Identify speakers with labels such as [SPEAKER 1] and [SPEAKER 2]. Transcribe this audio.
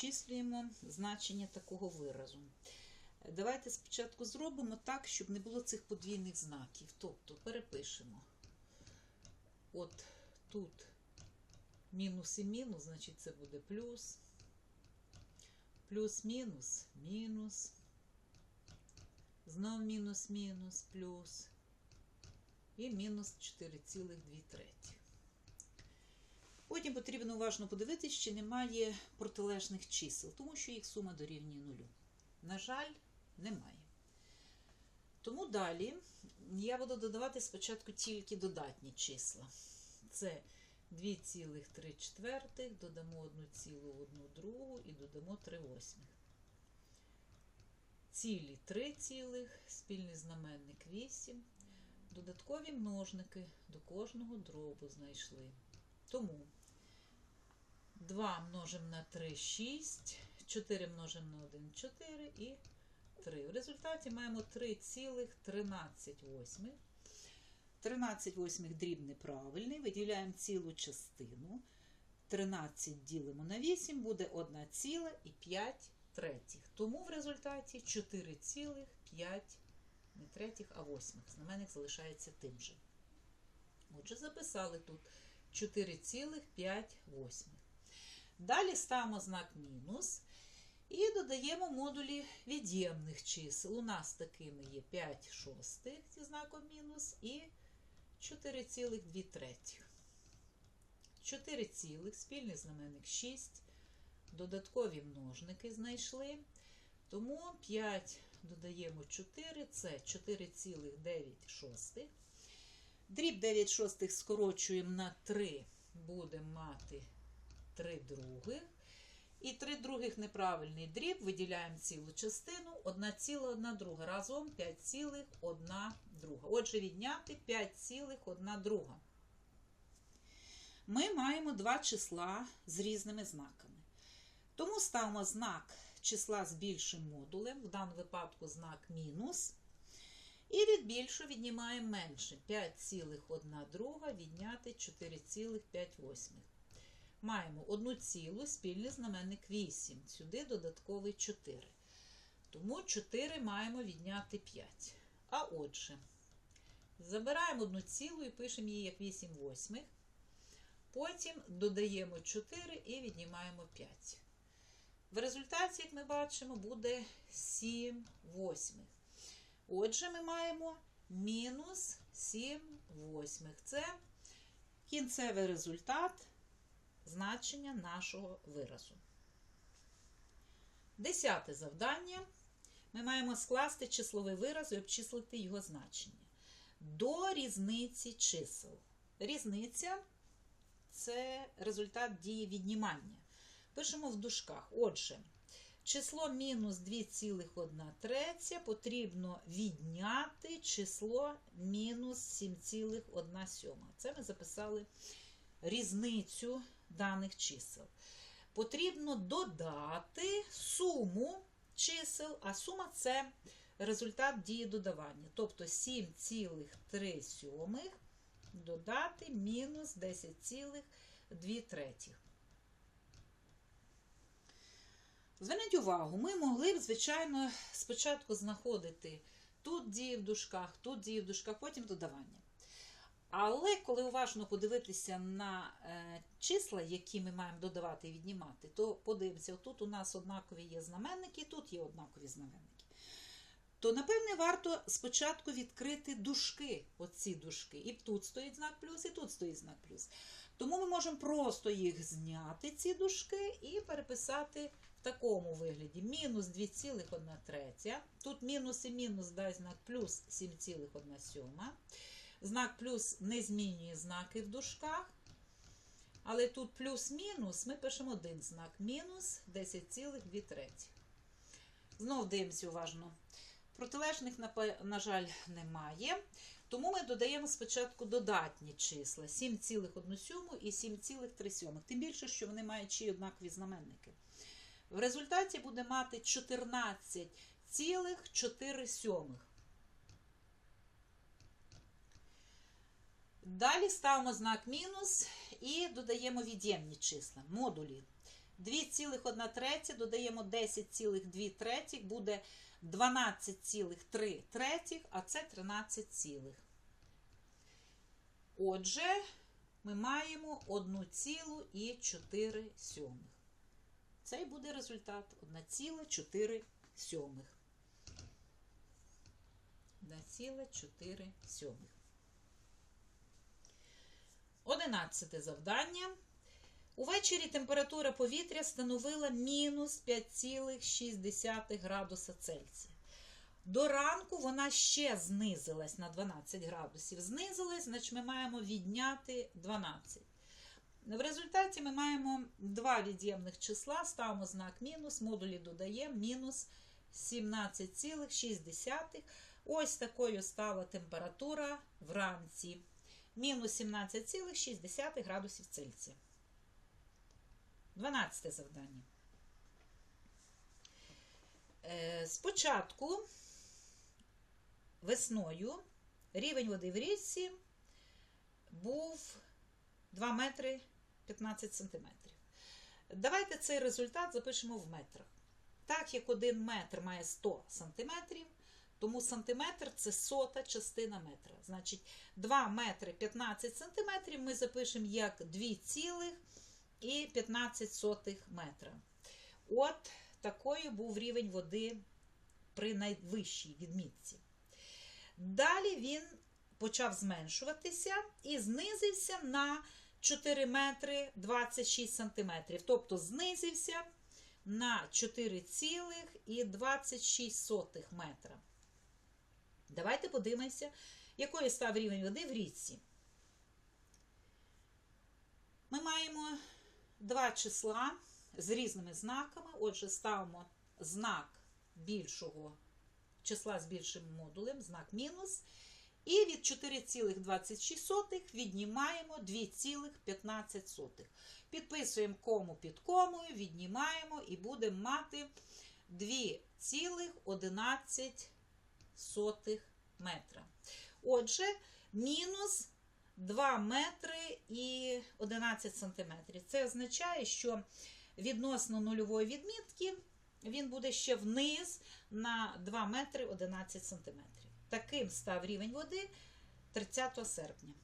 [SPEAKER 1] обчислюємо значення такого виразу. Давайте спочатку зробимо так, щоб не було цих подвійних знаків. Тобто перепишемо. От тут мінус і мінус, значить це буде плюс. Плюс-мінус, мінус. Знов мінус-мінус, плюс. І мінус 4,2 треті. Потім потрібно уважно подивитися, чи немає протилежних чисел, тому що їх сума дорівнює нулю. На жаль, немає. Тому далі я буду додавати спочатку тільки додатні числа. Це 2,3 четвертих, додамо 1,1 другу і додамо 3 восьмих. Цілі 3 цілих, спільний знаменник 8. Додаткові множники до кожного дробу знайшли. Тому 2 множимо на 3 6, 4 множимо на 1 4 і 3. В результаті маємо 3,13 восьмих. 13 восьмих дріб неправильний, виділяємо цілу частину. 13 ділимо на 8, буде 1,5 третіх. Тому в результаті 4,5 не третіх, а восьмих. Знаменник залишається тим же. Отже, записали тут 4,5 восьмих. Далі ставимо знак мінус і додаємо модулі від'ємних чисел. У нас такими є 5 шостих зі знаком мінус і 4,2 третіх. 4 цілих, спільний знаменник 6. Додаткові множники знайшли. Тому 5 додаємо 4, це 4,9 шостих. Дріб 9 шостих скорочуємо на 3, будемо мати 3 других. І 3 других неправильний дріб, виділяємо цілу частину, 1,1 друга. Разом 5,1 друга. Отже, відняти 5,1 друга. Ми маємо два числа з різними знаками. Тому ставимо знак числа з більшим модулем, в даному випадку знак мінус. І від більшого віднімаємо менше. 5,1 друга відняти 4,5 восьмих. Маємо одну цілу, спільний знаменник 8. Сюди додатковий 4. Тому 4 маємо відняти 5. А отже, забираємо одну цілу і пишемо її як 8 восьмих. Потім додаємо 4 і віднімаємо 5. В результаті, як ми бачимо, буде 7 восьмих. Отже, ми маємо мінус 7 восьмих. Це кінцевий результат значення нашого виразу. Десяте завдання. Ми маємо скласти числовий вираз і обчислити його значення. До різниці чисел. Різниця це результат дії віднімання. Пишемо в душках. Отже, число мінус 2,1 третя потрібно відняти число мінус 7,1 сьома. Це ми записали різницю даних чисел. Потрібно додати суму чисел, а сума це результат дії додавання. Тобто 7,3 сьомих додати мінус 10,2 третіх. Зверніть увагу, ми могли б, звичайно, спочатку знаходити тут дії в дужках, тут дії в дужках, потім додавання. Але коли уважно подивитися на е, числа, які ми маємо додавати і віднімати, то подивимося, тут у нас однакові є знаменники, тут є однакові знаменники. То, напевне, варто спочатку відкрити дужки, оці дужки. І тут стоїть знак плюс, і тут стоїть знак плюс. Тому ми можемо просто їх зняти, ці дужки, і переписати в такому вигляді. Мінус 2,1 третя. Тут мінус і мінус дасть знак плюс 7,1 сьома. Знак плюс не змінює знаки в дужках. Але тут плюс-мінус ми пишемо один знак. Мінус 10,2 треті. Знов дивимося уважно. Протилежних, на жаль, немає. Тому ми додаємо спочатку додатні числа 7,1 сьому і 7,3. Тим більше, що вони мають ще однакові знаменники. В результаті буде мати 14,4 Далі ставимо знак мінус і додаємо від'ємні числа, модулі. 2,1 третя, додаємо 10,2 третіх, буде 12,3 третіх, а це 13 цілих. Отже, ми маємо 1,4 сьомих. Це буде результат 1,4 сьомих. 1,4 сьомих. Одинадцяте завдання. Увечері температура повітря становила мінус 5,6 градуса Цельсія. До ранку вона ще знизилась на 12 градусів. Знизилась, значить ми маємо відняти 12. В результаті ми маємо два від'ємних числа, ставимо знак мінус, модулі додаємо мінус 17,6. Ось такою стала температура вранці. Мінус 17,6 градусів Цельсія. 12 завдання. Е, Спочатку весною рівень води в річці був 2 метри 15 сантиметрів. Давайте цей результат запишемо в метрах. Так як 1 метр має 100 сантиметрів, тому сантиметр це сота частина метра. Значить, 2 метри 15 сантиметрів ми запишемо як 2,15 метра. От такою був рівень води при найвищій відмітці. Далі він почав зменшуватися і знизився на 4 метри 26 сантиметрів. Тобто знизився на 4,26 метра. Давайте подивимося, якою став рівень води в річці. Ми маємо два числа з різними знаками. Отже, ставимо знак більшого числа з більшим модулем, знак мінус. І від 4,26 віднімаємо 2,15. Підписуємо кому під комою, віднімаємо і будемо мати 2,11 метра. Отже, мінус 2 метри і 11 сантиметрів. Це означає, що відносно нульової відмітки він буде ще вниз на 2 метри 11 сантиметрів. Таким став рівень води 30 серпня.